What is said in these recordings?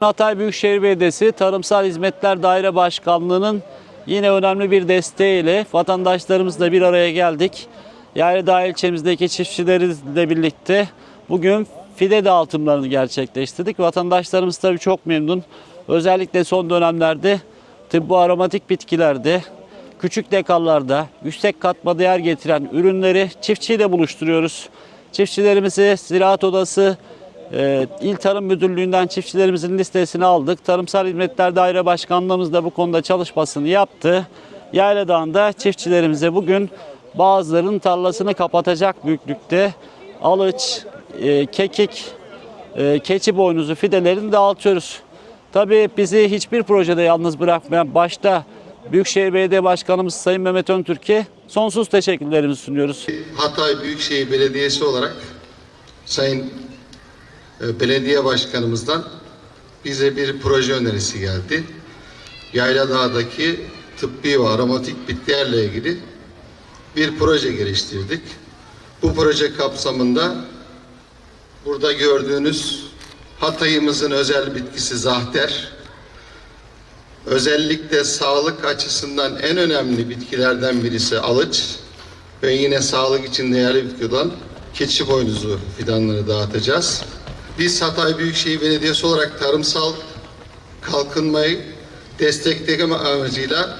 Hatay Büyükşehir Belediyesi Tarımsal Hizmetler Daire Başkanlığı'nın yine önemli bir desteğiyle vatandaşlarımızla bir araya geldik. Yayladağ ilçemizdeki çiftçilerimizle birlikte bugün fide dağıtımlarını gerçekleştirdik. Vatandaşlarımız tabii çok memnun. Özellikle son dönemlerde tıbbi aromatik bitkilerde, küçük dekallarda yüksek katma değer getiren ürünleri çiftçiyle buluşturuyoruz. Çiftçilerimizi Ziraat Odası ee, İl Tarım Müdürlüğü'nden çiftçilerimizin listesini aldık. Tarımsal Hizmetler Daire Başkanlığımız da bu konuda çalışmasını yaptı. Yayladağ'ında çiftçilerimize bugün bazılarının tarlasını kapatacak büyüklükte alıç, e, kekik, e, keçi boynuzu fidelerini dağıtıyoruz. Tabii bizi hiçbir projede yalnız bırakmayan başta Büyükşehir Belediye Başkanımız Sayın Mehmet Öntürk'e sonsuz teşekkürlerimizi sunuyoruz. Hatay Büyükşehir Belediyesi olarak Sayın Belediye Başkanımızdan bize bir proje önerisi geldi. Yayladağ'daki tıbbi ve aromatik bitkilerle ilgili bir proje geliştirdik. Bu proje kapsamında burada gördüğünüz Hatay'ımızın özel bitkisi zahter, özellikle sağlık açısından en önemli bitkilerden birisi alıç ve yine sağlık için değerli bitki olan keçi boynuzu fidanları dağıtacağız. Biz Hatay Büyükşehir Belediyesi olarak tarımsal kalkınmayı destekleme amacıyla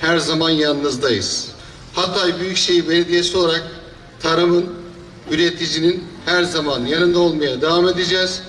her zaman yanınızdayız. Hatay Büyükşehir Belediyesi olarak tarımın, üreticinin her zaman yanında olmaya devam edeceğiz.